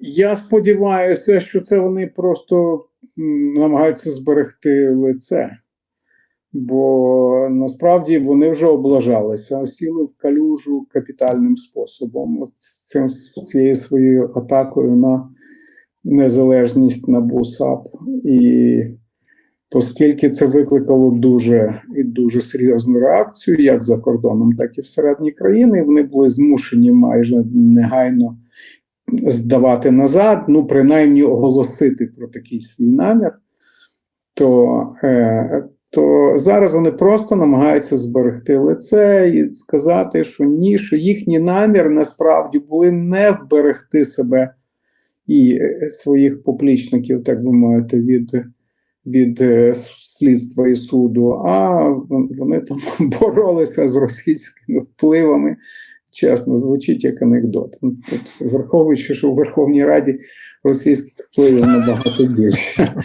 Я сподіваюся, що це вони просто намагаються зберегти лице, бо насправді вони вже облажалися, сіли в калюжу капітальним способом, цим цією своєю атакою на незалежність на БУСАП. І оскільки це викликало дуже і дуже серйозну реакцію, як за кордоном, так і всередині країни, вони були змушені майже негайно здавати назад, ну принаймні оголосити про такий свій намір, то, е, то зараз вони просто намагаються зберегти лице і сказати, що ні, що їхній намір насправді були не вберегти себе і е, своїх поплічників, так би мовити, від, від е, слідства і суду, а вони там боролися з російськими впливами чесно, звучить як анекдот. Ну, Тут, враховуючи, що в Верховній Раді російських впливів набагато більше.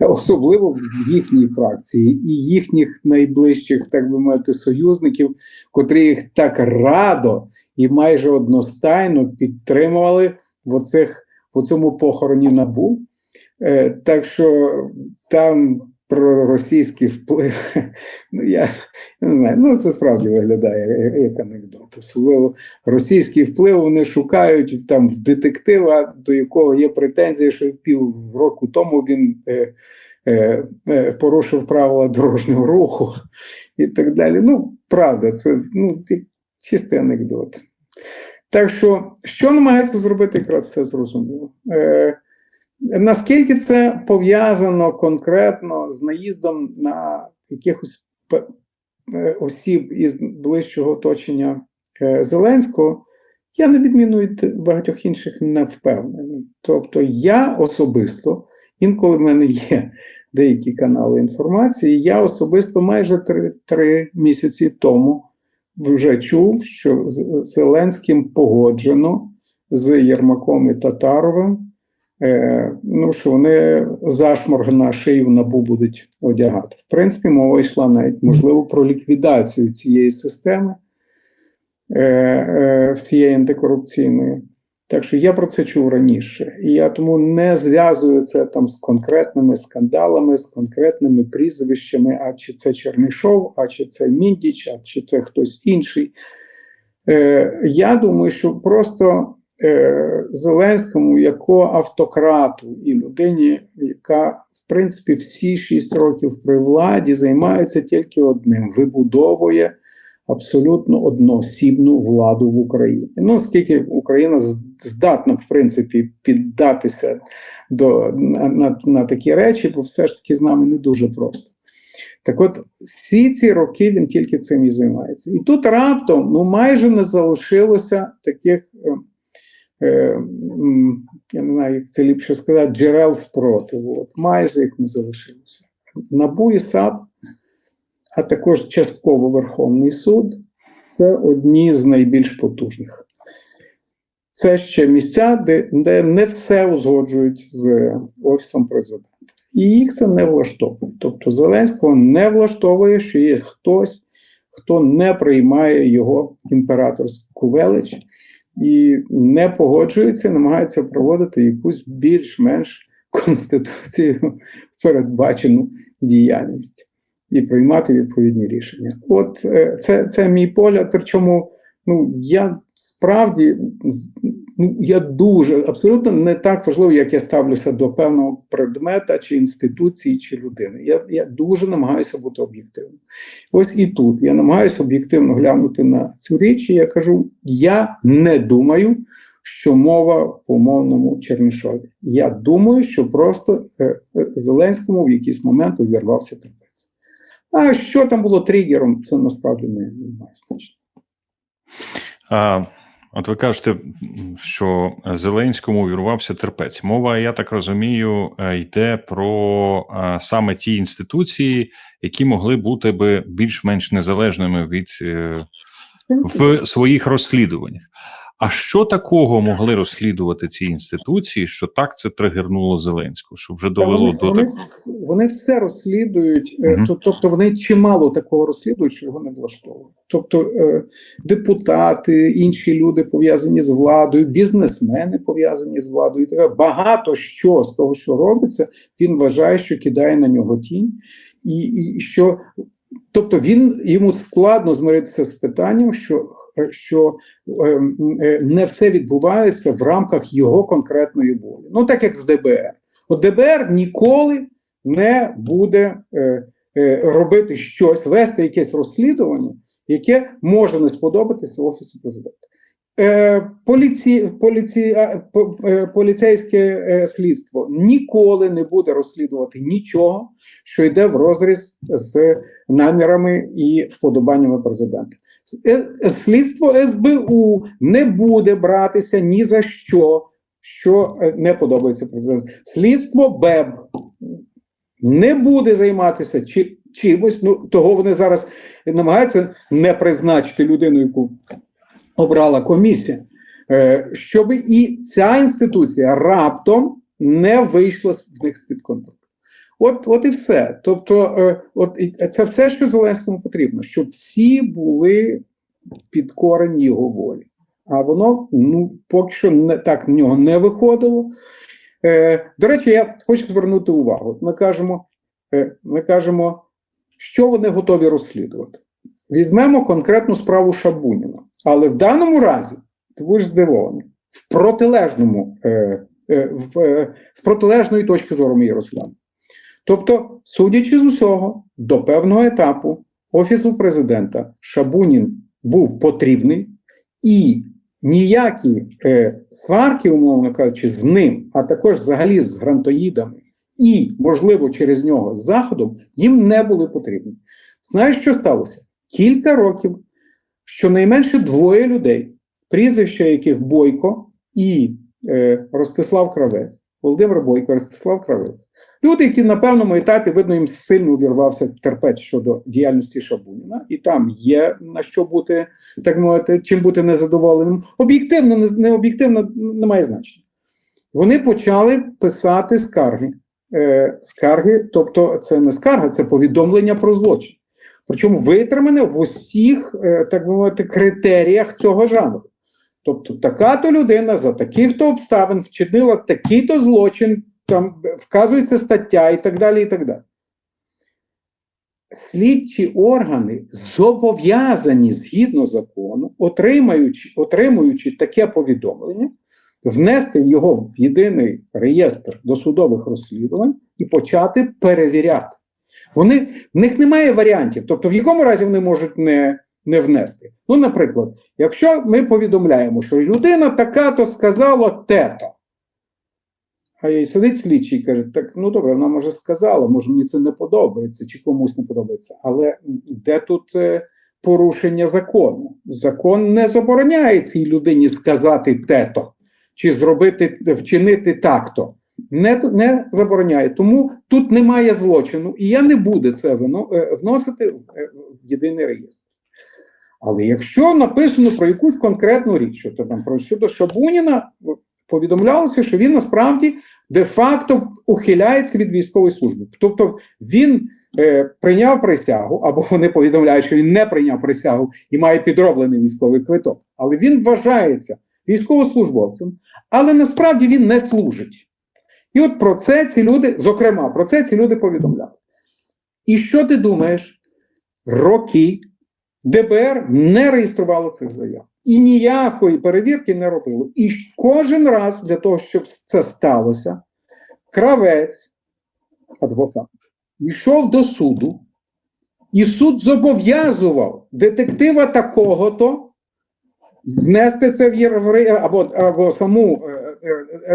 Особливо в їхній фракції і їхніх найближчих, так би мовити, союзників, котрі їх так радо і майже одностайно підтримували в, оцих, в цьому похороні набу. Е, так що там про російський вплив. Ну, я, не знаю, ну це справді виглядає як анекдот. Особливо російський вплив вони шукають там в детектива, до якого є претензії, що пів року тому він е, е, е, порушив правила дорожнього руху і так далі. Ну, правда, це ну, чистий анекдот. Так що, що намагається зробити, якраз все зрозуміло. Е, Наскільки це пов'язано конкретно з наїздом на якихось осіб із ближчого оточення е, Зеленського, я на відміну від багатьох інших не впевнений. Тобто, я особисто, інколи в мене є деякі канали інформації, я особисто майже три, три місяці тому вже чув, що з Зеленським погоджено з Єрмаком і Татаровим. Е, ну, що вони зашморг на шию набу будуть одягати. В принципі, мова йшла навіть можливо про ліквідацію цієї системи е, е, всієї антикорупційної. Так що я про це чув раніше. І я тому не зв'язую це там з конкретними скандалами, з конкретними прізвищами, а чи це Чернишов, а чи це Міндіч, а чи це хтось інший. Е, Я думаю, що просто. Е, Зеленському як автократу і людині, яка в принципі всі шість років при владі займається тільки одним: вибудовує абсолютно одноосібну владу в Україні. Ну оскільки Україна здатна в принципі піддатися до на, на, на такі речі, бо все ж таки з нами не дуже просто. Так от всі ці роки він тільки цим і займається. І тут раптом ну майже не залишилося таких. Е, я не знаю, як це ліпше сказати, джерел спротиву. От майже їх не залишилося. НАБУ і САП, а також частково Верховний суд це одні з найбільш потужних. Це ще місця, де, де не все узгоджують з Офісом президента. І їх це не влаштовує. Тобто Зеленського не влаштовує, що є хтось, хто не приймає його імператорську велич і не погоджується, намагається проводити якусь більш-менш конституцією передбачену діяльність і приймати відповідні рішення. От е, це це мій погляд. Причому ну я справді ну, я дуже абсолютно не так важливо, як я ставлюся до певного предмета чи інституції, чи людини. Я я дуже намагаюся бути об'єктивним. Ось і тут я намагаюся об'єктивно глянути на цю річ. і Я кажу: я не думаю, що мова в умовному Чернишові. Я думаю, що просто е, е, Зеленському в якийсь момент увірвався терпець. А що там було тригером, це насправді не має значення. От ви кажете, що Зеленському увірвався терпець. Мова, я так розумію, е, йде про е, саме ті інституції, які могли бути би більш-менш незалежними від е, в своїх розслідуваннях. А що такого могли розслідувати ці інституції, що так це тригернуло Зеленського, що вже довело вони, до вони, такого? вони все розслідують, то- тобто вони чимало такого розслідують, що його не влаштовує. Тобто е, депутати, інші люди пов'язані з владою, бізнесмени пов'язані з владою. таке. Багато що з того, що робиться, він вважає, що кидає на нього тінь, і, і що. Тобто він йому складно змиритися з питанням, що, що е, е, не все відбувається в рамках його конкретної волі. Ну так як з ДБР. От ДБР ніколи не буде е, е, робити щось, вести якесь розслідування, яке може не сподобатися Офісу президента. Е, поліці, поліці, е, поліцейське е, слідство ніколи не буде розслідувати нічого, що йде в розріз з намірами і вподобаннями президента. Слідство СБУ не буде братися ні за що, що не подобається президенту. Слідство БЕБ не буде займатися чи, чимось. Ну того вони зараз намагаються не призначити людину, яку обрала комісія, е, щоб і ця інституція раптом не вийшла з них з-під контролю. От, от і все. Тобто, е, от це все, що Зеленському потрібно, щоб всі були підкорені його волі. А воно ну поки що не так в нього не виходило. Е, до речі, я хочу звернути увагу. Ми кажемо, е, ми кажемо, що вони готові розслідувати. Візьмемо конкретну справу Шабуніна. Але в даному разі ти будеш здивований, в протилежному, е, е, в, е, з протилежної точки зору її розглянемо. Тобто, судячи з усього, до певного етапу Офісу президента Шабунін був потрібний, і ніякі е, сварки, умовно кажучи, з ним, а також взагалі з грантоїдами, і, можливо, через нього з Заходом, їм не були потрібні. Знаєш, що сталося? Кілька років щонайменше двоє людей, прізвища яких Бойко і е, Ростислав Кравець, Володимир Бойко, Ростислав Кравець. Люди, які на певному етапі, видно, їм сильно увірвався терпець щодо діяльності Шабуніна, і там є на що бути, так мовити, чим бути незадоволеним. Об'єктивно, не, об'єктивно немає значення. Вони почали писати скарги. Е, скарги, тобто це не скарга, це повідомлення про злочин. Причому витримане в усіх, е, так би мовити, критеріях цього жанру. Тобто, така-то людина за таких-то обставин вчинила такий-то злочин, там вказується стаття і так далі. і так далі. Слідчі органи зобов'язані згідно закону, отримаючи, отримуючи таке повідомлення, внести його в єдиний реєстр досудових розслідувань і почати перевіряти. Вони, в них немає варіантів, тобто в якому разі вони можуть не, не внести. Ну, наприклад, якщо ми повідомляємо, що людина така-то сказала те-то, а їй сидить слідчий і каже, так, ну добре, вона може сказала, може мені це не подобається, чи комусь не подобається, але де тут е, порушення закону? Закон не забороняє цій людині сказати те-то, чи зробити, вчинити так-то. Не, не забороняє. Тому тут немає злочину, і я не буду це е, вносити е, в єдиний реєстр. Але якщо написано про якусь конкретну річ, що там про щодо Шабуніна, повідомлялося, що він насправді де-факто ухиляється від військової служби. Тобто він е, прийняв присягу, або вони повідомляють, що він не прийняв присягу і має підроблений військовий квиток, але він вважається військовослужбовцем, але насправді він не служить. І от про це ці люди, зокрема, про це ці люди повідомляли. І що ти думаєш? Роки ДБР не реєструвало цих заяв і ніякої перевірки не робило. І кожен раз для того, щоб це сталося, кравець, адвокат, йшов до суду, і суд зобов'язував детектива такого-то внести це в або, або саму, е,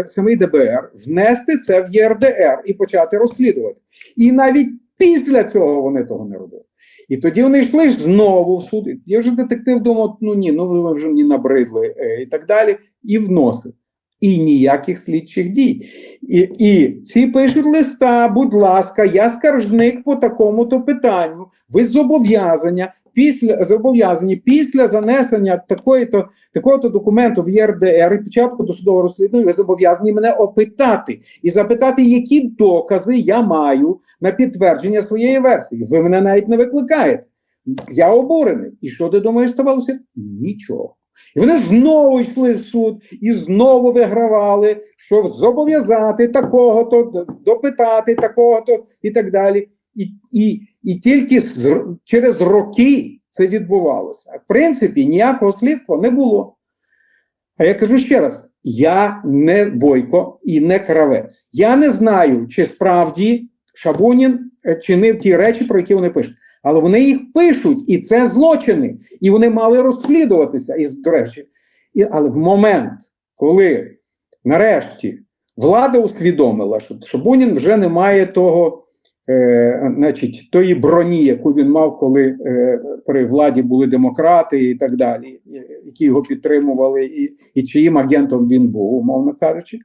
самий ДБР, внести це в ЄРДР і почати розслідувати. І навіть після цього вони того не робили. І тоді вони йшли знову в суд. Я вже детектив думав, ну ні, ну ви вже мені набридли е, і так далі, і вносив. І ніяких слідчих дій. І, і ці пишуть листа, будь ласка, я скаржник по такому-то питанню, ви зобов'язання після зобов'язані після занесення такої то такого то документу в ЄРДР і початку досудового розслідування, ви зобов'язані мене опитати і запитати, які докази я маю на підтвердження своєї версії. Ви мене навіть не викликаєте. Я обурений. І що ти думаєш, ставалося? Нічого. І вони знову йшли в суд і знову вигравали, що зобов'язати такого-то, допитати такого-то і так далі. І, і, і тільки з, через роки це відбувалося. В принципі, ніякого слідства не було. А я кажу ще раз: я не бойко і не кравець. Я не знаю, чи справді Шабунін е, чинив ті речі, про які вони пишуть. Але вони їх пишуть, і це злочини, і вони мали розслідуватися. І, до речі, і, але в момент, коли нарешті влада усвідомила, що Шабунін вже не має того, е, значить, тої броні, яку він мав, коли е, при владі були демократи і так далі, які його підтримували, і, і чиїм агентом він був, умовно кажучи.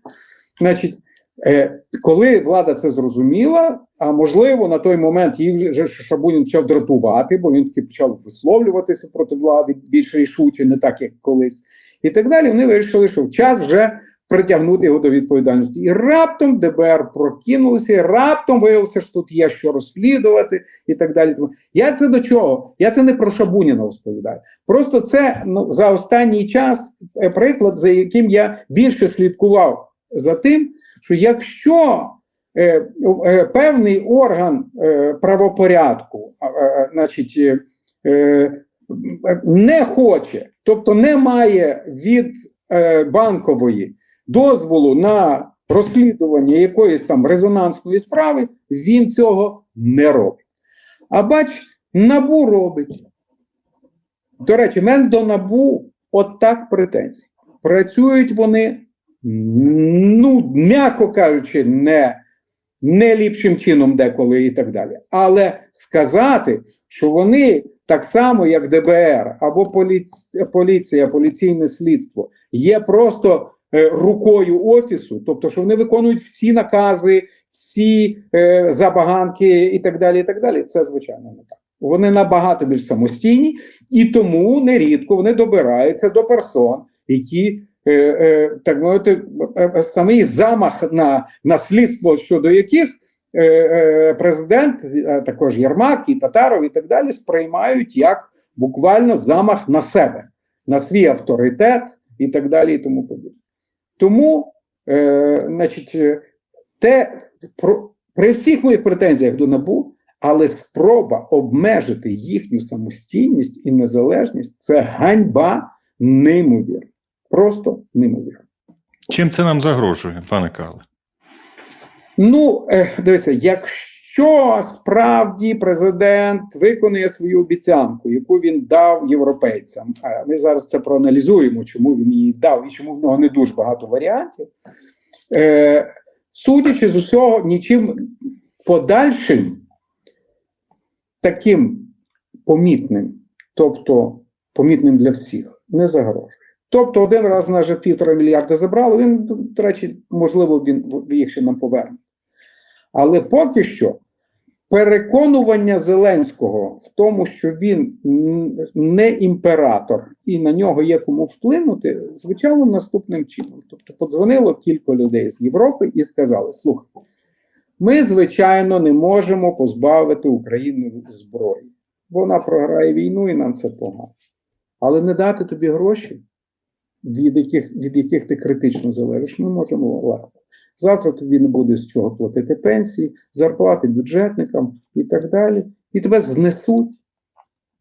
Значить, Е, Коли влада це зрозуміла, а можливо на той момент їх вже Шабунін почав дратувати, бо він таки почав висловлюватися проти влади більш рішуче, не так як колись, і так далі. Вони вирішили, що час вже притягнути його до відповідальності. І раптом ДБР прокинулося, і раптом виявилося, що тут є що розслідувати, і так далі. Я це до чого? Я це не про Шабуніна розповідаю. Просто це ну, за останній час е, приклад, за яким я більше слідкував за тим, що якщо е, е, певний орган е, правопорядку, е, значить, е, е, не хоче, тобто не має від е, банкової дозволу на розслідування якоїсь там резонансної справи, він цього не робить. А бач, набу робить. До речі, в мене до набу от так претензії. Працюють вони ну, м'яко кажучи, не не ліпшим чином деколи і так далі. Але сказати, що вони так само, як ДБР або поліція, поліція поліційне слідство, є просто рукою офісу, тобто, що вони виконують всі накази, всі е, забаганки і так далі. і так далі, Це звичайно не так. Вони набагато більш самостійні, і тому нерідко вони добираються до персон, які Е, е, так мовити, е, самий замах на на слідство, щодо яких президент, також Єрмак і Татаров і так далі, сприймають як буквально замах на себе, на свій авторитет і так далі, і тому подібне. Тому, е, значить, те про, при всіх моїх претензіях до НАБУ, але спроба обмежити їхню самостійність і незалежність це ганьба неймовірна. Просто неймовірно. Чим це нам загрожує, пане Карле? Ну, е, дивіться, якщо справді президент виконує свою обіцянку, яку він дав європейцям, а ми зараз це проаналізуємо, чому він її дав і чому в нього не дуже багато варіантів. Е, Судячи з усього, нічим подальшим таким помітним, тобто помітним для всіх, не загрожує. Тобто один раз на півтора мільярда забрали, він, до речі, можливо, він їх ще нам поверне. Але поки що переконування Зеленського в тому, що він не імператор і на нього є кому вплинути, звучало наступним чином. Тобто, подзвонило кілька людей з Європи і сказали: слухай, ми, звичайно, не можемо позбавити Україну зброї, вона програє війну і нам це погано. Але не дати тобі гроші від яких від яких ти критично залежиш, ми можемо легко. Завтра тобі не буде з чого платити пенсії, зарплати бюджетникам і так далі. І тебе знесуть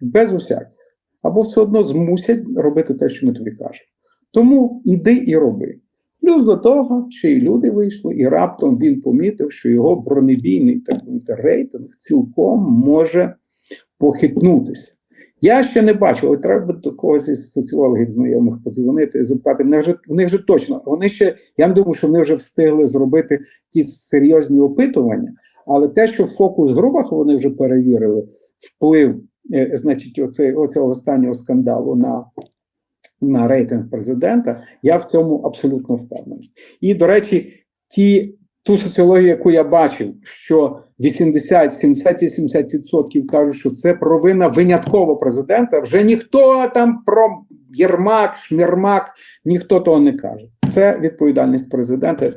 без усяких. Або все одно змусять робити те, що ми тобі кажемо. Тому іди і роби. Плюс до того, ще й люди вийшли, і раптом він помітив, що його бронебійний так рейтинг цілком може похитнутися. Я ще не бачу, але треба до когось із соціологів знайомих подзвонити, запитати. Вони вже вони вже точно. Вони ще я думаю, що вони вже встигли зробити ті серйозні опитування, але те, що в фокус групах вони вже перевірили вплив, е, значить, оце, оцього останнього скандалу на. На рейтинг президента, я в цьому абсолютно впевнений. І, до речі, ті ту соціологію, яку я бачив, що 80, 70, 80% кажуть, що це провина винятково президента. Вже ніхто там про Єрмак, Шмірмак, ніхто того не каже. Це відповідальність президента.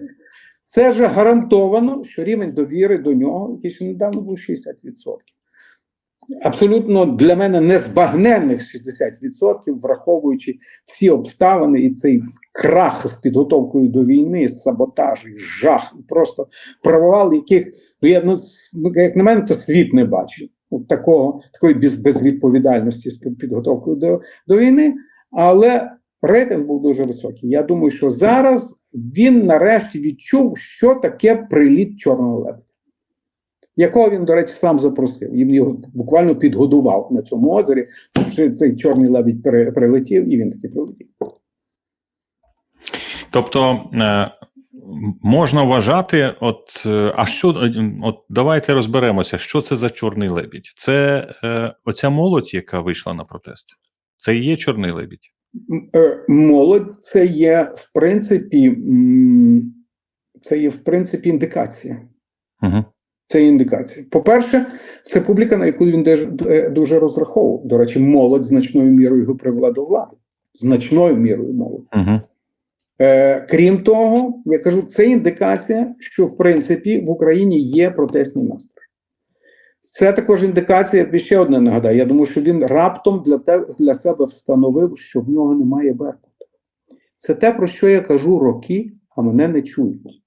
Це ж гарантовано, що рівень довіри до нього, який ще недавно був 60%. Абсолютно для мене незбагненних 60%, враховуючи всі обставини і цей крах з підготовкою до війни, саботаж, жах, просто провал, яких ну я ну, ну, як на мене, то світ не бачив. От такого такої без, безвідповідальності з підготовкою до, до війни. Але рейтинг був дуже високий. Я думаю, що зараз він нарешті відчув, що таке приліт чорного лебедя якого він, до речі, сам запросив. Він його буквально підгодував на цьому озері, щоб цей чорний лебідь прилетів, і він таки прилетів. Тобто е, можна вважати, от е, а що е, от давайте розберемося, що це за чорний лебідь? Це е, оця молодь, яка вийшла на протест. Це і є чорний лебідь. Молодь це є в принципі, це є в принципі індикація. Угу. Це індикація. По-перше, це публіка, на яку він е, дуже розраховував. До речі, молодь значною мірою його привела до влади. Значною мірою молодь. Угу. Е, крім того, я кажу, це індикація, що в принципі в Україні є протестні настрої. Це також індикація, я ще одне нагадаю. Я думаю, що він раптом для, те, для себе встановив, що в нього немає Беркута. Це те, про що я кажу роки, а мене не чують.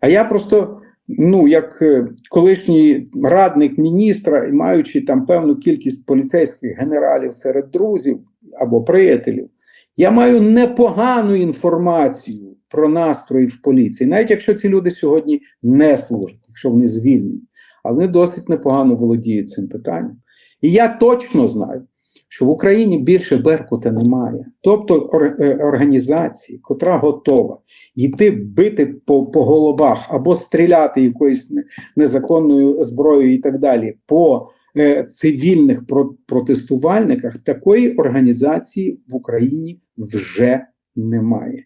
А я просто, ну, як е, колишній радник міністра, і маючи там певну кількість поліцейських генералів серед друзів або приятелів, я маю непогану інформацію про настрої в поліції, навіть якщо ці люди сьогодні не служать, якщо вони звільнені, але вони досить непогано володіють цим питанням. І я точно знаю, що в Україні більше Беркута немає. Тобто е, організації, котра готова йти бити по, по головах або стріляти якоюсь незаконною зброєю і так далі по е, цивільних про- протестувальниках, такої організації в Україні вже немає.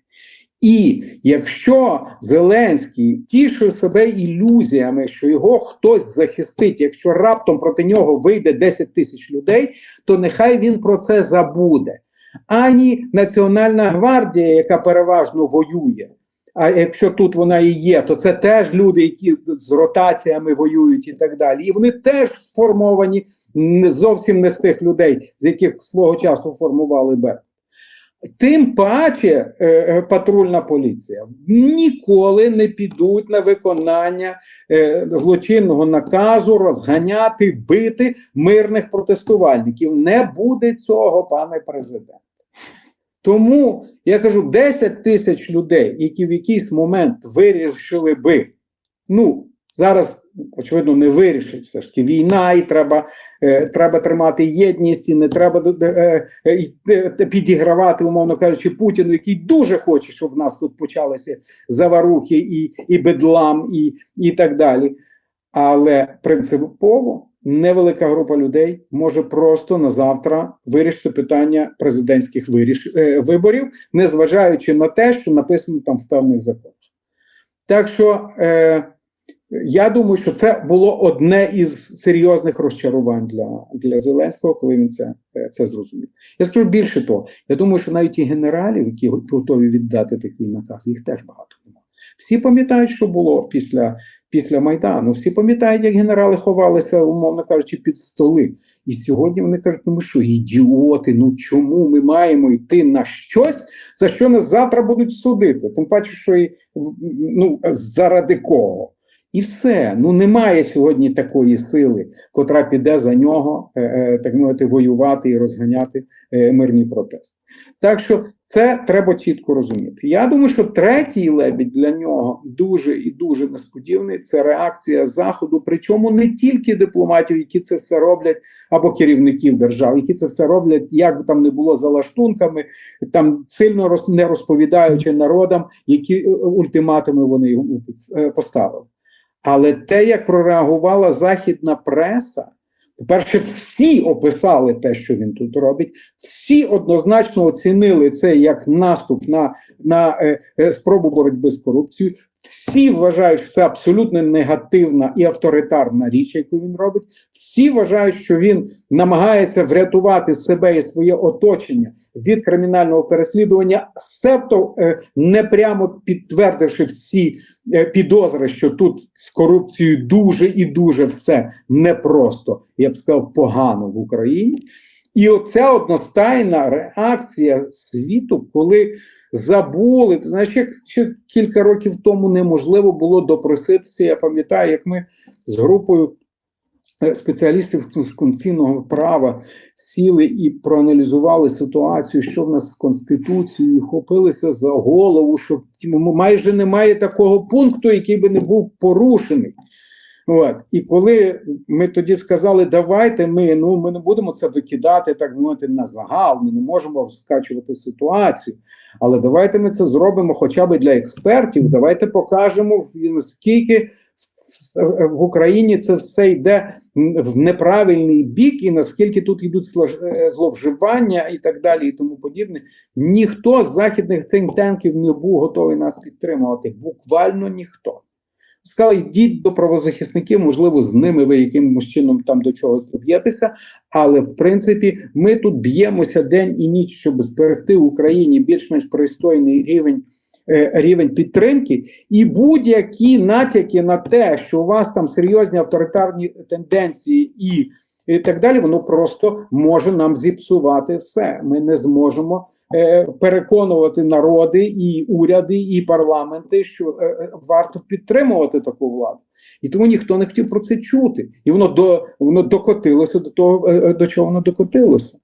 І якщо Зеленський тішив себе ілюзіями, що його хтось захистить, якщо раптом проти нього вийде 10 тисяч людей, то нехай він про це забуде. Ані Національна гвардія, яка переважно воює. А якщо тут вона і є, то це теж люди, які з ротаціями воюють і так далі. І вони теж сформовані зовсім не з тих людей, з яких свого часу формували Беркут. Тим паче е, е, патрульна поліція ніколи не підуть на виконання е, злочинного наказу розганяти, бити мирних протестувальників. Не буде цього, пане президент. Тому я кажу: 10 тисяч людей, які в якийсь момент вирішили би, ну зараз очевидно не вирішить все ж таки війна, і треба, е, треба тримати єдність, і не треба е, е, е, підігравати, умовно кажучи, Путіну, який дуже хоче, щоб в нас тут почалися заварухи і, і бедлам, і, і так далі. Але принципово невелика група людей може просто на завтра вирішити питання президентських виріш... е, виборів, незважаючи на те, що написано там в певних законах. Так що е, я думаю, що це було одне із серйозних розчарувань для, для Зеленського, коли він це, це зрозумів. Я скажу більше того, я думаю, що навіть і генералів, які готові віддати такий наказ, їх теж багато немає. Всі пам'ятають, що було після, після Майдану. Всі пам'ятають, як генерали ховалися, умовно кажучи, під столи. І сьогодні вони кажуть, ну ми що, ідіоти, ну чому ми маємо йти на щось, за що нас завтра будуть судити? Тим паче, що і ну, заради кого. І все. Ну немає сьогодні такої сили, котра піде за нього, е, е, так мовити, воювати і розганяти е, мирні протести. Так що це треба чітко розуміти. Я думаю, що третій лебідь для нього дуже і дуже несподіваний. Це реакція заходу, причому не тільки дипломатів, які це все роблять, або керівників держав, які це все роблять, як би там не було за лаштунками, там сильно не розповідаючи народам, які ультиматуми вони йому поставили. Але те, як прореагувала західна преса, по-перше, всі описали те, що він тут робить, всі однозначно оцінили це як наступ на, на е, е, спробу боротьби з корупцією. Всі вважають, що це абсолютно негативна і авторитарна річ, яку він робить. Всі вважають, що він намагається врятувати себе і своє оточення від кримінального переслідування, себто е, не прямо підтвердивши всі е, підозри, що тут з корупцією дуже і дуже все непросто, я б сказав, погано в Україні. І оця одностайна реакція світу, коли забули, ти знаєш, як ще кілька років тому неможливо було допроситися. Я пам'ятаю, як ми з групою е, спеціалістів конституційного права сіли і проаналізували ситуацію, що в нас з конституцією, і хопилися за голову, що майже немає такого пункту, який би не був порушений. От. І коли ми тоді сказали, давайте ми ну ми не будемо це викидати, так мовити, на загал, ми не можемо скачувати ситуацію. Але давайте ми це зробимо хоча б для експертів. Давайте покажемо наскільки в Україні це все йде в неправильний бік, і наскільки тут йдуть е, зловживання і так далі, і тому подібне. Ніхто з західних think-танків не був готовий нас підтримувати. Буквально ніхто. Сказали, йдіть до правозахисників, можливо, з ними ви якимось чином там до чогось доб'єтеся. Але в принципі, ми тут б'ємося день і ніч, щоб зберегти в Україні більш-менш пристойний рівень. е, Рівень підтримки і будь-які натяки на те, що у вас там серйозні авторитарні тенденції і, і так далі, воно просто може нам зіпсувати все. Ми не зможемо переконувати народи і уряди, і парламенти, що е, е, варто підтримувати таку владу. І тому ніхто не хотів про це чути. І воно до воно докотилося до того, е, е, до чого воно докотилося.